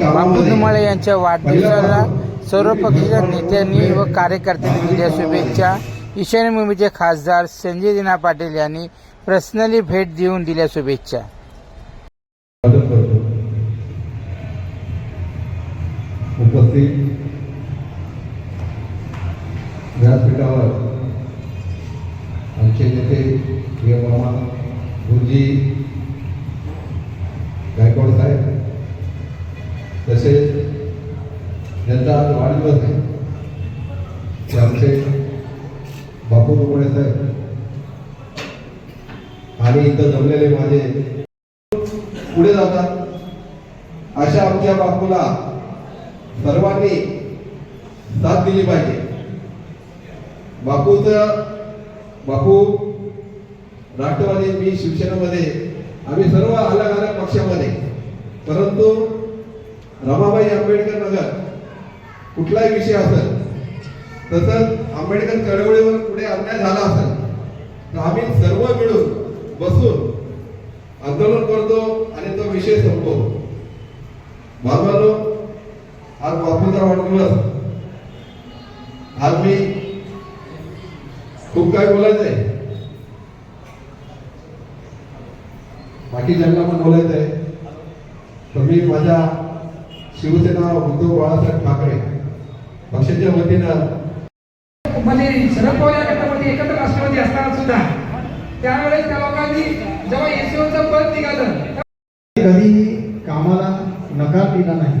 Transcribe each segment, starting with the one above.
बापू धुमाळे यांच्या वाढदिवसाला सर्व पक्षाच्या नेत्यांनी व कार्यकर्त्यांनी दिल्या शुभेच्छा. ईशान्य मुंबईचे खासदार संजय दिना पाटील यांनी पर्सनली भेट देऊन दिल्या शुभेच्छा. उपस्थित व्यासपीठावर आमचे नेते गुरुजी गायकवाड साहेब तसेच ज्यांचा आज वाढदिवस आहे. ते आमचे बापू दुबळे साहेब. आणि इथं जमलेले माझे पुढे जातात. अशा आमच्या बापूला सर्वांनी साथ दिली पाहिजे. बापूच बापू राष्ट्रवादी मी शिवसेनेमध्ये आम्ही सर्व अलग अलग पक्षामध्ये. परंतु रमाबाई आंबेडकर नगर. कुठलाही विषय असेल तसंच आंबेडकर चळवळीवर पुढे अन्याय झाला असेल तर आम्ही सर्व मिळून बसून आंदोलन करतो आणि तो विषय संपवतो. बाबांनो आज बापूचा वाढदिवस. आज मी खूप काय बोलायचंय. बाकी ज्यांना पण बोलायचंय तर मी माझ्या शिवसेना उद्धव बाळासाहेब ठाकरे पक्षाच्या वतीनं म्हणजे शरद पवार गटामध्ये एकत्र राष्ट्रवादी असताना सुद्धा त्यावेळेस त्या लोकांनी जेव्हा एसीओचं पद निघालं कधीही कामाला नकार दिला नाही.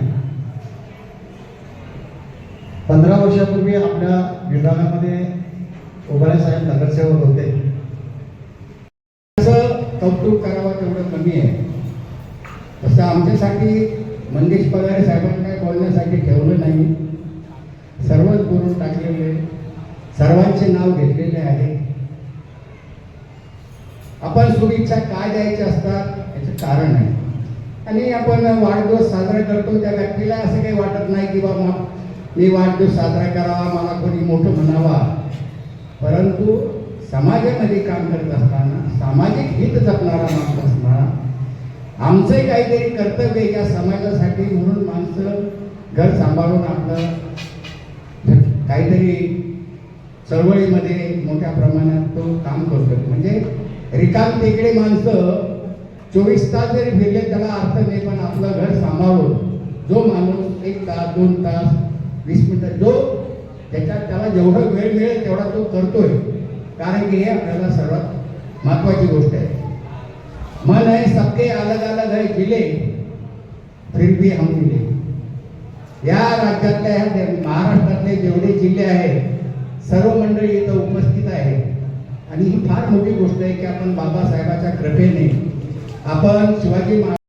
पंधरा वर्षापूर्वी आपल्या विभागामध्ये ओबाळे साहेब नगरसेवक होते. कसं कौतुक करावं तेवढं कमी आहे. तसं आमच्यासाठी पगारे साहेबांना काय बोलण्यासाठी ठेवलं नाही. सर्वच बोलून टाकलेले सर्वांचे नाव घेतलेले आहे. आपण शुभेच्छा काय द्यायच्या असतात याचं कारण आहे. आणि आपण वाढदिवस साजरा करतो त्या व्यक्तीला असं काही वाटत नाही की बाबा मी वाढदिवस साजरा करावा मला कोणी मोठं म्हणावा. परंतु समाजामध्ये काम करत असताना सामाजिक हित जपणारा माणूस असणार आमचं काहीतरी कर्तव्य आहे या समाजासाठी म्हणून माणसं घर सांभाळून आपलं काहीतरी चळवळीमध्ये मोठ्या प्रमाणात तो काम करतो म्हणजे रिकाम तिकडे माणसं चोवीस तास जरी फिरले त्याला अर्थ नाही पण आपलं घर सांभाळून जो माणूस एक तास दोन तास वीस मिनिटं जो त्याच्यात त्याला जेवढं वेळ मिळेल तेवढा तो करतोय. कारण की हे आपल्याला सर्वात महत्वाची गोष्ट आहे. मन है सबके अलग अलग है जिले फिर भी हम मिले। या राज्यातल्या ह्या महाराष्ट्रातले जेवढे जिल्हे आहेत सर्व मंडळी इथं उपस्थित आहे आणि ही फार मोठी गोष्ट आहे की आपण बाबासाहेबाच्या कृपेने आपण शिवाजी महाराज